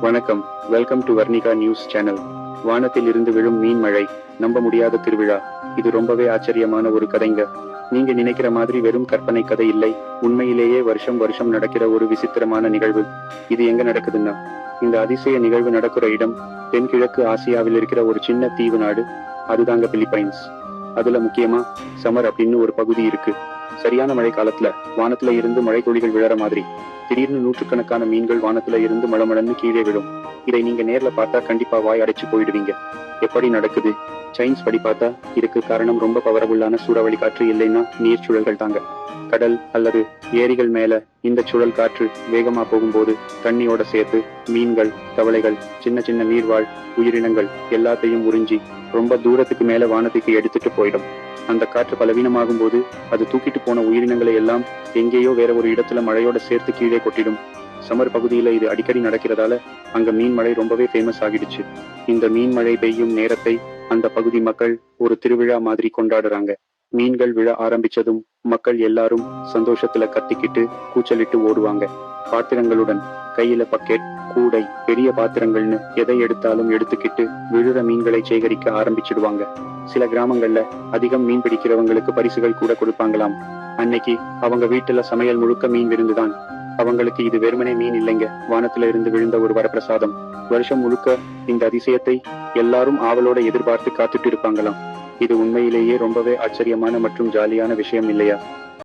வணக்கம். Welcome to Varnika news channel வானத்தில் இருந்து விழும் மீன் மழை. நம்ப முடியாத திருவிழா. இது ரொம்பவே ஆச்சரியமான ஒரு கதைங்க. நீங்க நினைக்கிற மாதிரி வெறும் கற்பனை கதை இல்லை. உண்மையிலேயே வருஷம் வருஷம் நடக்கிற ஒரு விசித்திரமான நிகழ்வு. இது எங்க நடக்குதுன்னா? இந்த அதிசய நிகழ்வு நடக்கிற இடம் தென்கிழக்கு ஆசியாவில் இருக்கிற ஒரு சின்ன தீவு நாடு. அதுதாங்க பிலிப்பைன்ஸ். அதுல முக்கியமா சமர் அப்படின்னு ஒரு பகுதி இருக்கு. சரியான மழை காலத்துல வானத்துல இருந்து மழை துளிகள் விழற மாதிரி. திடீர்னு நூற்றுக்கணக்கான மீன்கள் வானத்துல இருந்து மளமளன்னு கீழே விழும். இதை நீங்க நேர்ல பார்த்தா கண்டிப்பா வாய் அடைச்சு போயிடுவீங்க. எப்படி நடக்குது? சைன்ஸ் படி பார்த்தா இதுக்கு காரணம் ரொம்ப பவரபுல்லான சூறாவளி காற்று இல்லைன்னா நீர் சுழல்கள் தாங்க. கடல் அல்லது ஏரிகள் மேல இந்த சுழல் காற்று வேகமா போகும்போது தண்ணியோட சேர்த்து மீன்கள் தவளைகள் சின்ன சின்ன நீர்வாழ் உயிரினங்கள் எல்லாத்தையும் உறிஞ்சி ரொம்ப தூரத்துக்கு மேல வானத்துக்கு எடுத்துட்டு போயிடும். அந்த காற்று பலவீனமாகும் போது அது தூக்கிட்டு போன உயிரினங்களை எல்லாம் எங்கேயோ வேற ஒரு இடத்துல மழையோட சேர்த்து கீழே கொட்டிடும். சமர் பகுதியில இது அடிக்கடி நடக்கிறதால அங்க மீன் மழை ரொம்பவே ஃபேமஸ் ஆகிடுச்சு. இந்த மீன் மழை பெய்யும் நேரத்தை அந்த பகுதி மக்கள் ஒரு திருவிழா மாதிரி கொண்டாடுறாங்க. மீன்கள் விழ ஆரம்பிச்சதும் மக்கள் எல்லாரும் சந்தோஷத்துல கத்திக்கிட்டு கூச்சலிட்டு ஓடுவாங்க. பாத்திரங்களுடன் கையில பக்கெட் கூடை பெரிய பாத்திரங்கள்னு எதை எடுத்தாலும் எடுத்துக்கிட்டு விழுற மீன்களை சேகரிக்க ஆரம்பிச்சிடுவாங்க. சில கிராமங்கள்ல அதிகம் மீன் பிடிக்கிறவங்களுக்கு பரிசுகள் கூட கொடுப்பாங்களாம். அன்னைக்கு அவங்க வீட்டுல சமையல் முழுக்க மீன் விருந்துதான். அவங்களுக்கு இது வெறுமனே மீன் இல்லைங்க. வானத்துல இருந்து விழுந்த ஒரு வரப்பிரசாதம். வருஷம் முழுக்க இந்த அதிசயத்தை எல்லாரும் ஆவலோட எதிர்பார்த்து காத்துட்டு இருப்பாங்களாம். இது உண்மையிலேயே ரொம்பவே ஆச்சரியமான மற்றும் ஜாலியான விஷயம் இல்லையா?